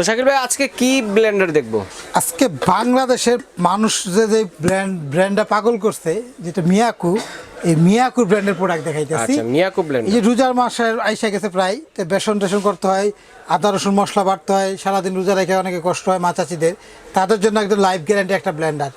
তো শাকিল ভাই, আজকে কি ব্লেন্ডার দেখব? আজকে বাংলাদেশের মানুষ যে যে ব্র্যান্ড ব্র্যান্ডটা পাগল করছে, যেটা মিয়াকু এই মিয়াকুর ব্র্যান্ডের প্রোডাক্ট দেখাইতেছি। আচ্ছা মিয়াকো এই যে রোজার মাসের আইসা গেছে প্রায় তো বেসন টেসন করতে হয় আদা রসুন মশলা বাড়তে হয় সারাদিন রোজা রেখে অনেকে কষ্ট হয় মা চাচিদের। তাদের জন্য একদম লাইফ গ্যারান্টি একটা ব্লেন্ডার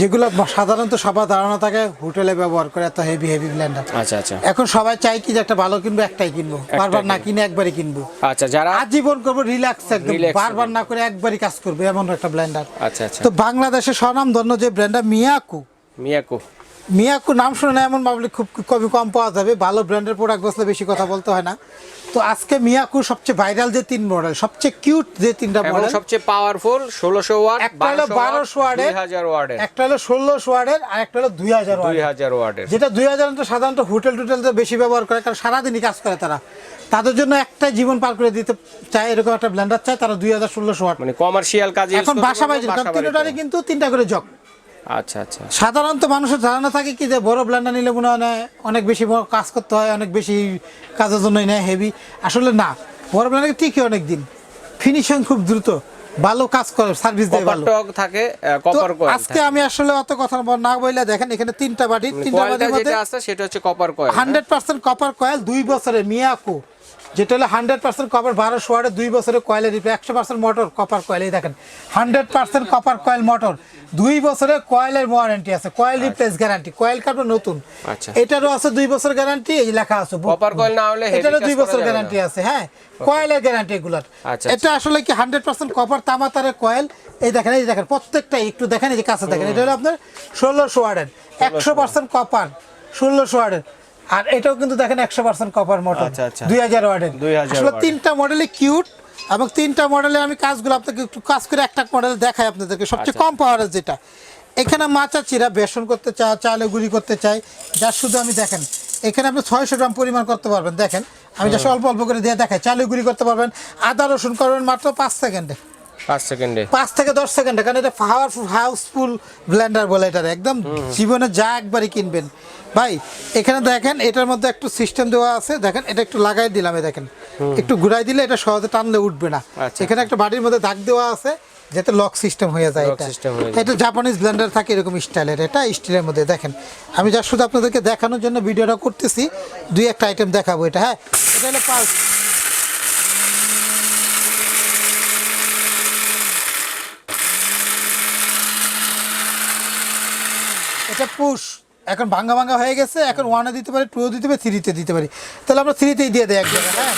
যেগুলো সাধারণত সবার ধারণা থাকে হোটেলে ব্যবহার করে এত হেভি হেভি ব্লেন্ডার আচ্ছা আচ্ছা। এখন সবাই চাই কি যে একটা ভালো কিনবো একটাই কিনবো। বারবার না কিনে একবারই কিনবো। আচ্ছা যারা আজীবন করব রিল্যাক্স একদম বারবার না করে একবারই কাজ করবে এমন একটা ব্লেন্ডার আচ্ছা আচ্ছা। তো বাংলাদেশের স্বনামধন্য যে ব্র্যান্ডটা মিয়াকু। মিয়াকো। মিয়াকু নাম শুনে না এমন পাবলিক খুব খুবই কম পাওয়া যাবে। ভালো ব্র্যান্ডের প্রোডাক্ট বসলে বেশি কথা বলতে হয় না। তো আজকে মিয়াকু সবচেয়ে ভাইরাল যে তিন মডেল সবচেয়ে কিউট যে তিনটা মডেল সবচেয়ে পাওয়ারফুল ষোলোশো ওয়াট একটা হলো বারোশো ওয়ার্ডের হাজার ওয়ার্ডের। একটা হলো ষোলোশো ওয়ার্ডের আর একটা হলো দুই হাজার দুই হাজার ওয়ার্ডের। যেটা দুই হাজার সাধারণত হোটেল টোটেলতে বেশি ব্যবহার করে কারণ সারাদিনই কাজ করে তারা। তাদের জন্য একটাই জীবন পার করে দিতে চায় এরকম একটা ব্লেন্ডার চায় তারা দুই হাজার ষোলোশো ওয়াট মানে কমার্শিয়াল কাজে এখন বাসা বাড়ি কারণ কিন্তু তিনটা করে জগ। আচ্ছা আচ্ছা। সাধারণত মানুষের ধারণা থাকে কি যে বড় ব্লেন্ডার নিলে মনে হয় অনেক বেশি কাজ করতে হয় অনেক বেশি কাজের জন্যই নেয় হেভি আসলে না বড় ব্লেন্ডার ঠিকই অনেক দিন। ফিনিশিং খুব দ্রুত ভালো কাজ করে সার্ভিস দেয় ভালো। টক থাকে কপার কয়েল আজকে আমি আসলে অত কথা বল- না বললে দেখেন এখানে তিনটা বাটি তিনটা কয়েলটা বাটির মধ্যে যেটা আছে সেটা হচ্ছে copper coil hundred percent copper coil দুই বছরের মিয়াকু। যেটা হলো হান্ড্রেড পার্সেন্ট কপার বারোশো ওয়ার্ডে দুই বছরের কয়েলের রিপ্লে একশো পার্সেন্ট মোটর কপার কয়েল এই দেখেন hundred percent copper coil motor দুই বছরের কয়েলের ওয়ারেন্টি আছে কয়েল রিপ্লেস গ্যারান্টি কয়েল কাটবে নতুন। আচ্ছা। এটারও আছে দুই বছর গ্যারান্টি এই লেখা আছে। Copper coil না হলে এটারও দুই বছর গ্যারান্টি আছে হ্যাঁ কয়েলের গ্যারান্টি এগুলার। আচ্ছা, এটা আসলে কি হান্ড্রেড পার্সেন্ট কপার তামাতারের কয়েল এই দেখেন এই দেখেন প্রত্যেকটাই একটু দেখেন এই যে কাছে দেখেন এটা হলো আপনার ষোলোশো ওয়ার্ডের একশো পার্সেন্ট কপার ষোলোশো ওয়ার্ডের আর এটাও কিন্তু দেখেন একশো পার্সেন্ট কপার মোটর আচ্ছা, আচ্ছা। দুই হাজার ওয়ার্ডের আসলে তিনটা মডেলে কিউট এবং তিনটা মডেলে আমি কাজগুলো আপনাকে একটু কাজ করে একটা মডেল দেখাই আপনাদেরকে। সবচেয়ে আচ্ছা। কম পাওয়ারের যেটা। এখানে মাচা চিরা বেসন করতে চায় চালে গুঁড়ি করতে চাই যার শুধু আমি দেখেন এখানে আপনি ছয়শো গ্রাম পরিমাণ করতে পারবেন। দেখেন আমি যা অল্প অল্প করে দিয়ে দেখাই। চালে গুঁড়ি করতে পারবেন আদা রসুন করবেন মাত্র পাঁচ সেকেন্ডে। পাঁচ সেকেন্ডে। পাঁচ থেকে দশ সেকেন্ডে কারণ এটা পাওয়ারফুল হাউসফুল ব্লেন্ডার বলে এটার একদম জীবনে যা একবারই কিনবেন। ভাই এখানে দেখেন এটার মধ্যে একটু সিস্টেম দেওয়া আছে। দেখেন এটা একটু লাগাই দিলাম এই দেখেন। একটু ঘুরাই দিলে এটা সহজে টানলে উঠবে না। আচ্ছা। এখানে একটা বাড়ির মধ্যে দাগ দেওয়া আছে যাতে লক সিস্টেম হয়ে যায় এটা। এটা জাপানিজ ব্লেন্ডার থাকে এরকম স্টাইলের এটা স্টিলের মধ্যে দেখেন। আমি যা শুধু আপনাদেরকে দেখানোর জন্য ভিডিওটা করতেছি দুই একটা আইটেম দেখাবো এটা হ্যাঁ? এটা হলো পাল্স পুশ। এখন ভাঙ্গা ভাঙ্গা হয়ে গেছে, এখন ওয়ানে দিতে পারি টুও দিতে পারি থ্রিতে দিতে পারি। তাহলে আমরা থ্রিতেই দিয়ে দেয় এক জায়গায় হ্যাঁ?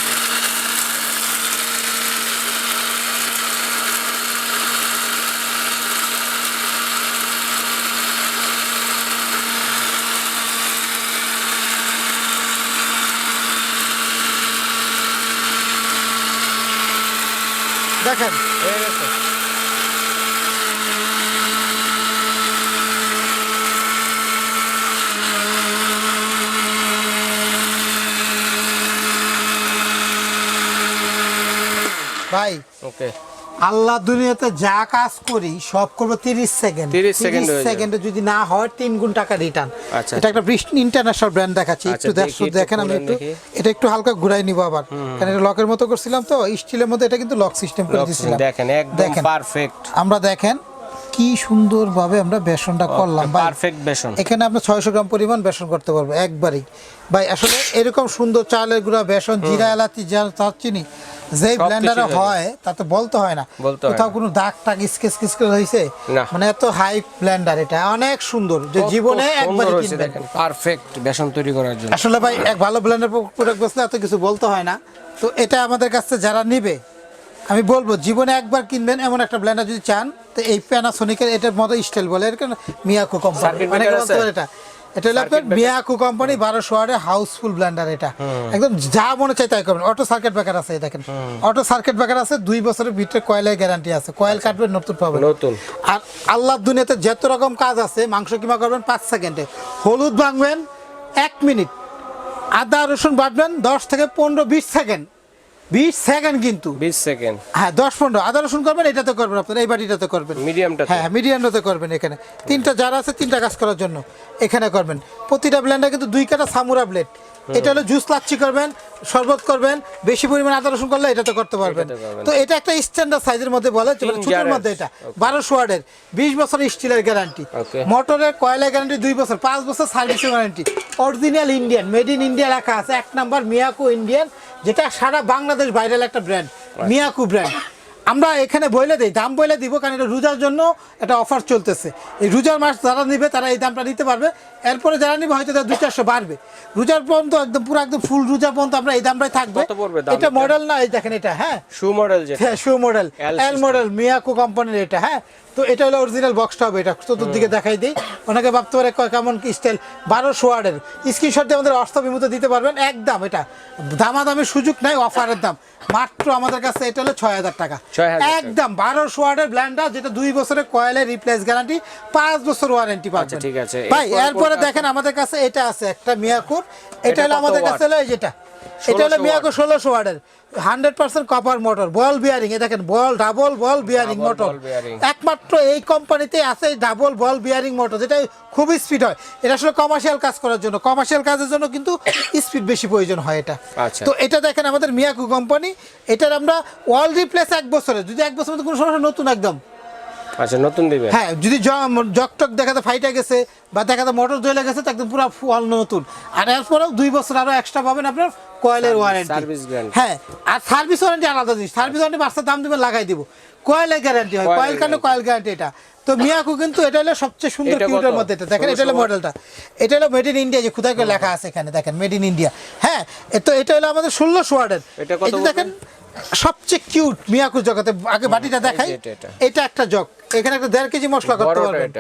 দেখেন ভাই ওকে আল্লাহ দুনিয়াতে যা কাজ করি সব করব তিরিশ সেকেন্ড। 30 সেকেন্ড যদি না হয় তিন গুণ টাকা রিটার্ন আচ্ছা, এটা একটা ইন্টারন্যাশনাল ব্র্যান্ড দেখাচ্ছি আচ্ছা, একটু দেখি, দেখো দেখেন আমি একটু। এটা একটু হালকা ঘুরাই নিব আবার। কারণ এটা লকের মতো করছিলাম তো স্টিলের মধ্যে এটা কিন্তু লক সিস্টেম করে দিয়েছিলাম দেখেন একদম পারফেক্ট আমরা দেখেন কি সুন্দরভাবে আমরা বেসনটা করলাম পারফেক্ট বেসন। এখানে আপনি ছয়শো গ্রাম পরিমাণ বেসন করতে পারব একবারই। ভাই আসলে এরকম সুন্দর চালের গুঁড়া বেসন জিরা এলাচি চিনি যে ব্লেন্ডারে হয় তাতে বলতে হয় না। কোথাও কোনো দাগ টাগ স্কেচ স্কেচ করে হয়েছে? মানে এত হাই ব্লেন্ডার এটা অনেক সুন্দর। যে জীবনে একবার কিনবেন। পারফেক্ট বেসন তৈরি করার জন্য। আসলে ভাই এক ভালো ব্লেন্ডার প্রোডাক্ট বসলে এত কিছু বলতে হয় না। তো এটা আমাদের কাছে যারা নিবে আমি বলব জীবনে একবার কিনবেন এমন একটা ব্লেন্ডার যদি চান তো এই প্যানাসোনিকের এটার মতো স্টাইল বলে এর কারণ মিয়াকো কোম্পানি অনেকে বলতে পারে এটা? এটা হলো আপনার মিয়াকো কোম্পানি বারোশো ওয়ার্ডের হাউসফুল ব্লেন্ডার এটা। একদম যা মনে চাই তাই করবেন। অটো সার্কিট ব্রেকার আছে দেখেন। অটো সার্কিট ব্রেকার আছে দুই বছরের ভিতরে কয়েলের গ্যারান্টি আছে। কয়েল কাটবেন নতুন পাবেন। নতুন। আর আল্লাহর দুনিয়াতে যত রকম কাজ আছে মাংস কিমা করবেন পাঁচ সেকেন্ডে। হলুদ ভাঙবেন এক মিনিট। আদা রসুন বাটবেন দশ থেকে পনেরো বিশ সেকেন্ড। বিশ সেকেন্ড কিন্তু। বিশ সেকেন্ড। হ্যাঁ দশ পনেরো। আদা রসুন করবেন এটাতে করবেন আপনার এই বাটিটাতে করবেন। মিডিয়ামটা হ্যাঁ মিডিয়ামটাতে করবেন এখানে। তিনটা যারা আছে তিনটা কাজ করার জন্য এখানে করবেন। প্রতিটা ব্লেন্ডার কিন্তু দুই কাটা সামুরা ব্লেড এটা হলো জুস লাচ্ছি করবেন শরবত করবেন বেশি পরিমাণে আদা রসুন করলে এটাতে করতে পারবেন। তো এটা একটা স্ট্যান্ডার্ড সাইজের মধ্যে বলে ছোটোর। মধ্যে এটা বারোশো ওয়ার্ডের বিশ বছর স্টিলের গ্যারান্টি মোটরের কয়লা গ্যারান্টি দুই বছর পাঁচ বছর সার্ভিসের guarantee original Indian made in India লেখা আছে এক নাম্বার মিয়াকো ইন্ডিয়ান যেটা সারা বাংলাদেশ ভাইরাল একটা ব্র্যান্ড মিয়াকু ব্র্যান্ড আমরা এখানে বইলে দিই দাম বইলে দিব কারণ এটা রোজার জন্য একটা অফার চলতেছে। এই রোজার মাস যারা নেবে তারা এই দামটা নিতে পারবে। এরপরে যারা নিবে হয়তো তারা দুই চারশো বাড়বে। রোজার পর্যন্ত একদম পুরো একদম ফুল রোজা পর্যন্ত আমরা এই দামটাই থাকবে। দাম এটা? মডেল না এই দেখেন এটা হ্যাঁ? শু মডেল হ্যাঁ show model L model Miyako কোম্পানির এটা হ্যাঁ? তো এটা হলো অরিজিনাল বক্সটা হবে এটা চতুর্দিকে দেখাই দিই। ওনাকে ভাবতে পারে কেমন কি স্টাইল বারোশো ওয়ার্ডের স্ক্রিনশট দিয়ে আমাদের অস্ত বিমুতে দিতে পারবেন একদম এটা। দামাদামির সুযোগ নাই অফারের দাম। মাত্র আমাদের কাছে এটা হলো ছয় হাজার টাকা। 6,000 টাকা। একদম বারোশো ওয়ার্ডের ব্ল্যান্ডার যেটা দুই বছরের কয়েলের রিপ্লেস গ্যারান্টি পাঁচ বছর ওয়ারেন্টি আচ্ছা, ঠিক আছে। ভাই এরপর এরপরে দেখেন আমাদের কাছে এটা আছে একটা মিয়াকুর। এটা হলো আমাদের কাছে হলো এই যেটা। এটা হলো 1600 মিয়াকো ষোলোশো ওয়ার্ডের hundred percent copper motor ball bearing এ দেখেন ball double ball bearing motor একমাত্র এই কোম্পানিতে আছে ডাবল বল বিয়ারিং মোটর যেটা খুবই স্পিড হয়। এটা আসলে কমার্শিয়াল কাজ করার জন্য। কমার্শিয়াল কাজের জন্য কিন্তু স্পিড বেশি প্রয়োজন হয় এটা। আচ্ছা। তো এটা দেখেন আমাদের মিয়াকু কোম্পানি এটার আমরা ওয়াল রিপ্লেস এক বছরে। যদি এক বছরের মধ্যে কোনো সমস্যা নতুন একদম। আচ্ছা নতুন দিবে? হ্যাঁ যদি জকটক দেখাতে ফাইটা গেছে বা দেখাতে মোটর জ্বলে গেছে একদম পুরো ফুল নতুন। আর এরপরেও দুই বছর আরও এক্সট্রা পাবেন আপনার কয়েলের ওয়ারেন্টি service guarantee। হ্যাঁ আর সার্ভিস ওয়ারেন্টি আলাদা জিনিস। সার্ভিস ওয়ারেন্টি বাচ্চার দাম লাগাই দিব। কয়েলের গ্যারান্টি হয়। কয়েল কারণে কয়েল গ্যারান্টি এটা? তো মিয়াকু কিন্তু এটা হলো সবচেয়ে সুন্দর কিউটের মধ্যে এটা। দেখেন এটা হলো 1600 মডেলটা এটা হলো মেড ইন ইন্ডিয়া যে খুদাই করে লেখা আছে এখানে। দেখেন মেড ইন ইন্ডিয়া হ্যাঁ তো এটা হলো আমাদের ষোলোশো ওয়ার্ডের। এটা কত দেখেন সবচেয়ে কিউট মিয়াকু জগতে আগে বাটিটা দেখাই। এটা, একটা জগ। এখানে একটা দেড় কেজি মশলা করতে পারবেন।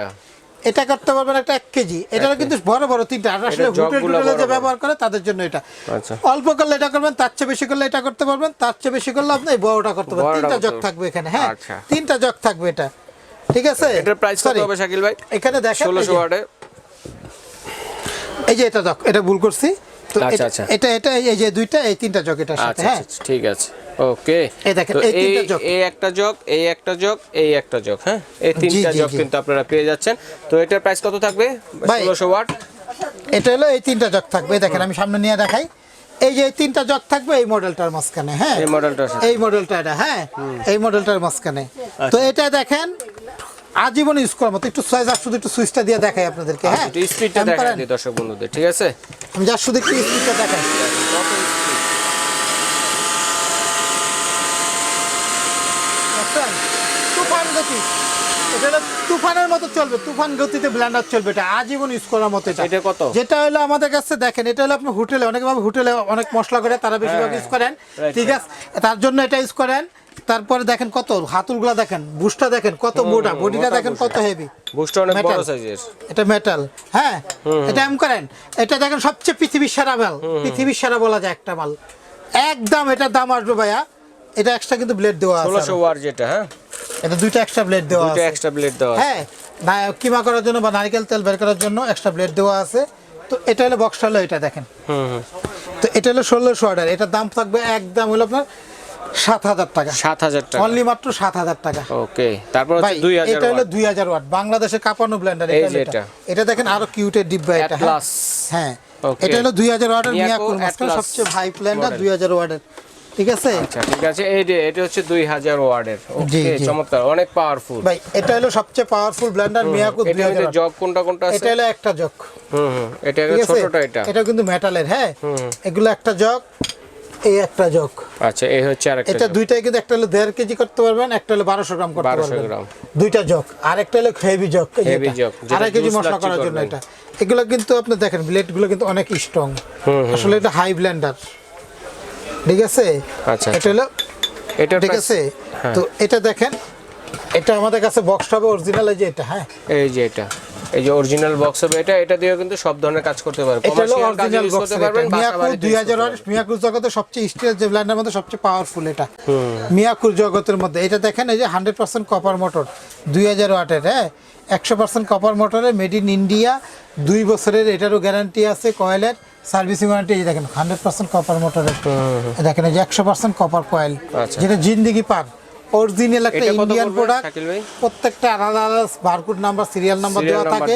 এটা। করতে পারবেন একটা এক কেজি। এটা কিন্তু বড় বড় তিনটা। আসলে হোটেল টোটেলে যে ব্যবহার করে তাদের জন্য এটা। আচ্ছা। অল্প করলে এটা করবেন তার চেয়ে বেশি করলে এটা করতে পারবেন তার চেয়ে বেশি করলে আপনি বড়টা করতে পারবেন। তিনটা জগ থাকবে এখানে হ্যাঁ। আচ্ছা। তিনটা জগ থাকবে এটা। ঠিক আছে? এটার প্রাইস কত হবে শাকিল ভাই? এখানে দেখেন এই ষোলোশো যে- ওয়ার্ডে এই যে এটা জগ এটা ভুল করছি। তো আচ্ছা, এটা- আচ্ছা। এটা এটা এই যে দুইটা এই তিনটা জগ এটা সাথে আচ্ছা হ্যাঁ। ঠিক আছে। ওকে। এই দেখেন, এই তিনটা জগ। এই একটা জগ এই একটা জগ এই একটা জগ হ্যাঁ? এই তিনটা জগ কিন্তু আপনারা পেয়ে যাচ্ছেন। তো এটার প্রাইস কত থাকবে? ভাই, ষোলোশো ওয়াট। এটা হলো এই তিনটা জগ থাকবে। দেখেন আমি সামনে নিয়ে দেখাই। এই যে তিনটা জগ থাকবে এই মডেলটার মাঝখানে হ্যাঁ? এই মডেলটার সাথে। এই মডেলটা এটা হ্যাঁ? এই মডেলটার মাঝখানে। তো এটা দেখেন আজীবন ইউজ করার মতো। একটু সাইজ শুধু একটু সুইচটা দিয়ে দেখাই আপনাদেরকে হ্যাঁ? একটু স্পিডটা এমন দেখা করেন? দর্শক বন্ধুদের ঠিক আছে? আমি যা শুধু একটু স্পিডটা দেখাই বুঝছেন? তুফান গতি এটা তুফানের মতো চলবে তুফান গতিতে ব্ল্যান্ডার চলবে এটা আজীবন ইউজ করার মতো এটা। এটা কত? যেটা হলো আমাদের কাছে দেখেন এটা হলো আপনি হোটেলে অনেক ভাবে হোটেলে অনেক মশলা করে তারা বেশিরভাগ হ্যাঁ, ইউজ করেন। ঠিক আছে? তার জন্য এটা ইউজ করেন। তারপরে দেখেন কত হাতুলগুলা দেখেন বুশটা দেখেন কত মোটা বডিটা দেখেন কত হেভি বুস্টটা অনেক বড় সাইজের এটা মেটাল হ্যাঁ? এটা এম করেন। এটা দেখেন সবচেয়ে পৃথিবীর সেরা মাল। পৃথিবীর সেরা বলা যায় একটা মাল। একদম এটার দাম আসবে ভাইয়া। এটা এক্সট্রা কিন্তু ব্লেড দেওয়া আছে ষোলোশো আরও। ওয়াট যেটা হ্যাঁ? এটা দুইটা এক্সট্রা ব্লেড দেওয়া আছে। এক্সট্রা ব্লেড দেওয়া আছে। হ্যাঁ না কিমা করার জন্য বা নারকেল তেল বের করার জন্য এক্সট্রা ব্লেড দেওয়া আছে। তো এটা হলো বক্সটা হলো এটা দেখেন। তো এটা হলো ষোলোশো অর্ডার এটার দাম থাকবে একদম হলো আপনার সাত হাজার টাকা। সাত হাজার টাকা। অনলি মাত্র সাত হাজার টাকা। ওকে তারপর দুই হাজার এটা হলো দুই হাজার ওয়াট বাংলাদেশের কাঁপানো ব্লেন্ডার এটা এটা। দেখেন আরও কিউটের ডিব্বা এটা হ্যাঁ। এটা হলো দুই হাজার ওয়াটের মাঝখানে Atlas সবচেয়ে হাই ব্লেন্ডার। দুই হাজার ওয়াটের ঠিক আছে? আচ্ছা ঠিক আছে। এই যে এটা হচ্ছে দুই হাজার ওয়ার্ডের। জি, ওকে চমৎকার অনেক পাওয়ারফুল ভাই এটা হলো সবচেয়ে পাওয়ারফুল ব্লেন্ডার মিয়াকু দুই এটা হাজার জগ কোনটা কোনটা আছে? এটা হলো একটা জগ হুম হুম এটা আছে? ছোটটা এটা। এটা কিন্তু মেটালের হ্যাঁ? এগুলো একটা জগ এই একটা জগ আচ্ছা এই হচ্ছে আরেকটা এটা দুইটাই কিন্তু একটা হলো দেড় কেজি করতে পারবেন একটা হলো বারোশো গ্রাম করতে 1200 গ্রাম। দুইটা জগ আর একটা হলো হেভি জগ jug, যেটা। আড়াই কেজি মশলা করার জন্য এটা। এগুলো কিন্তু আপনি দেখেন ব্লেডগুলো কিন্তু অনেক স্ট্রং আসলে এটা হাই ব্লেন্ডার ঠিক আছে? আচ্ছা, এটা হলো এটা ঠিক আছে? তো এটা দেখেন এটা আমাদের কাছে বক্সটা হবে অরিজিনাল এই যে এটা হ্যাঁ? এই যে এটা। এই যে অরিজিনাল বক্স হবে এটা এটা দিয়েও কিন্তু সব ধরনের কাজ করতে পারবে। এটা হলো অরিজিনাল বক্স করতে পারবেন মিয়াকুর বাড়িতে দুই use হাজার করতে ওয়াট মিয়াকুর জগতে সবচেয়ে স্টিলের যে ব্ল্যান্ডের মধ্যে সবচেয়ে পাওয়ারফুল এটা। মিয়াকুর জগতের মধ্যে। এটা দেখেন এই যে হান্ড্রেড পার্সেন্ট কপার মোটর দুই হাজার ওয়াটের হ্যাঁ? একশো পার্সেন্ট কপার মোটরে মেড ইন ইন্ডিয়া দুই বছরের এটারও গ্যারান্টি আছে কয়েলের সার্ভিসিং ওয়ারেন্টি এই দেখেন হান্ড্রেড পার্সেন্ট কপার মোটরের দেখেন এই যে একশো পার্সেন্ট কপার কয়েল। যেটা জিন্দিগি পার। অরিজিনাল একটা ইন্ডিয়ান প্রোডাক্ট প্রত্যেকটা আলাদা আলাদা বারকোড নাম্বার সিরিয়াল নাম্বার দেওয়া থাকে।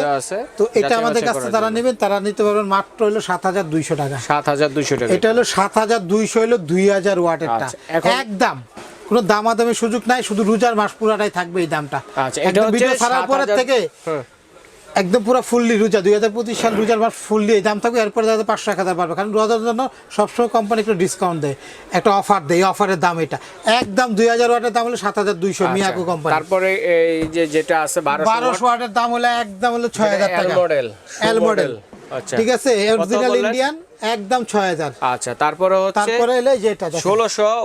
তো এটা আমাদের কাছে তারা যারা নেবেন তারা নিতে পারবেন মাত্র হলো সাত হাজার দুইশো টাকা। সাত হাজার দুইশো টাকা। এটা হলো সাত হাজার দুইশো হলো দুই হাজার ওয়াটেরটা। আচ্ছা, একদম। কোনো দামাদামি সুযোগ নাই শুধু রোজার মাস পুরাটাই থাকবে এই দামটা। আচ্ছা, এটা একদম ভিডিও ছাড়ার পরের থেকে। একদম পুরো ফুললি রোজা দুই হাজার পঁচিশ সাল রোজার মাস ফুললি এই দাম থাকবে এরপরে যাতে পাঁচশো এক হাজার পারবে কারণ রোজার জন্য সবসময় কোম্পানি একটু ডিসকাউন্ট দেয় একটা অফার দেয় অফারের দাম এটা। একদম দুই হাজার ওয়াটের দাম হলো সাত হাজার দুইশো মিয়াকো আচ্ছা, কোম্পানি তারপরে এই যে যেটা আছে বারোশো ওয়াটের দাম হলো একদম হলো ছয় হাজার টাকা। মডেল এল মডেল আচ্ছা। ঠিক আছে অরিজিনাল ইন্ডিয়ান একদম আচ্ছা তারপরে হচ্ছে তারপরে এলে যেটা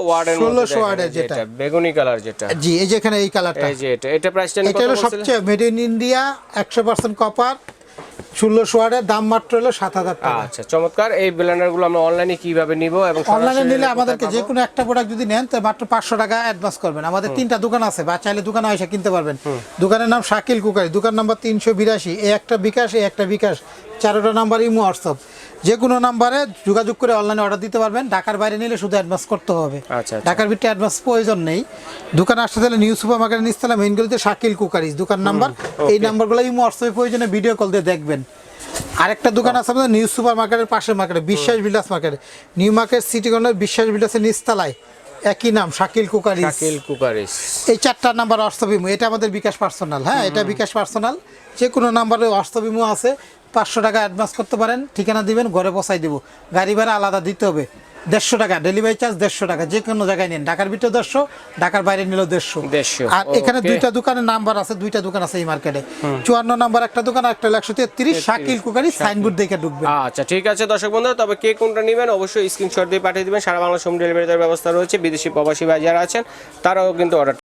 ওয়ার্ডের 1600 ওয়াটের যেটা। বেগুনি কালার যেটা। জি এই যে এখানে এই কালারটা। এই যে এটা এটা প্রাইসটা এটা সবচেয়ে মেড ইন ইন্ডিয়া একশো পার্সেন্ট কপার ষোলোশো ওয়াটের দাম মাত্র হলো সাত হাজার টাকা। আচ্ছা চমৎকার। এই ব্লেন্ডারগুলো আমরা অনলাইনে কীভাবে নিব এবং অনলাইনে নিলে আমাদেরকে যে কোনো একটা প্রোডাক্ট যদি নেন তো মাত্র পাঁচশো টাকা অ্যাডভান্স করবেন। আমাদের তিনটা দোকান আছে বা চাইলে দোকানে এসে কিনতে পারবেন। দোকানের নাম শাকিল কুকারি দোকান নাম্বার তিনশো বিরাশি এই একটা বিকাশ এই একটা বিকাশ চারোটা নাম্বার ইমো হোয়াটসঅ্যাপ। যে কোনো নাম্বারে যোগাযোগ করে অনলাইনে অর্ডার দিতে পারবেন। ঢাকার বাইরে নিলে শুধু অ্যাডভান্স করতে হবে। আচ্ছা, আচ্ছা। ঢাকার ভিতরে অ্যাডভান্স প্রয়োজন নেই। দোকানে আসতে তাহলে নিউ সুপার মার্কেটের নিচতলা মেইন গলিতে শাকিল কুকারিজ দোকান নাম্বার এই নাম্বারগুলো ইমো হোয়াটসঅ্যাপে প্রয়োজনে ভিডিও কল দিয়ে দেখবেন। আরেকটা দোকান আছে আমাদের নিউ সুপার মার্কেটের পাশের মার্কেটে বিশ্বাস বিলাস মার্কেটে নিউ মার্কেট সিটি কর্নার বিশ্বাস বিলাসের নিচতলায়। একই নাম শাকিল কুকারিজ শাকিল কুকারিস এই চারটা নাম্বার হোয়াটসঅ্যাপ এটা আমাদের বিকাশ পার্সোনাল হ্যাঁ? এটা বিকাশ পার্সোনাল যে কোনো নাম্বারে হোয়াটসঅ্যাপ আছে। পাঁচশো টাকা অ্যাডভান্স করতে পারেন ঠিকানা দিবেন ঘরে বসাই দেবো। গাড়ি ভাড়া আলাদা দিতে হবে দেড়শো টাকা ডেলিভারি চার্জ দেড়শো টাকা যে কোনো জায়গায় নিন ঢাকার ভিতরে দেড়শো ঢাকার বাইরে নিলেও দেড়শো। 150 আর এখানে দুইটা দোকানের নাম্বার আছে দুইটা দোকান আছে এই মার্কেটে চুয়ান্ন নাম্বার একটা দোকান একটা একশো তেত্রিশ শাকিল কুকারি সাইনবোর্ড দেখে ঢুকবে আচ্ছা ঠিক আছে দর্শক বন্ধু তবে কে কোনটা নেবেন অবশ্যই স্ক্রিনশট দিয়ে পাঠিয়ে দিবেন। সারা বাংলা হোম ডেলিভারি ব্যবস্থা রয়েছে বিদেশি প্রবাসী ভাই যারা আছেন তারাও কিন্তু অর্ডার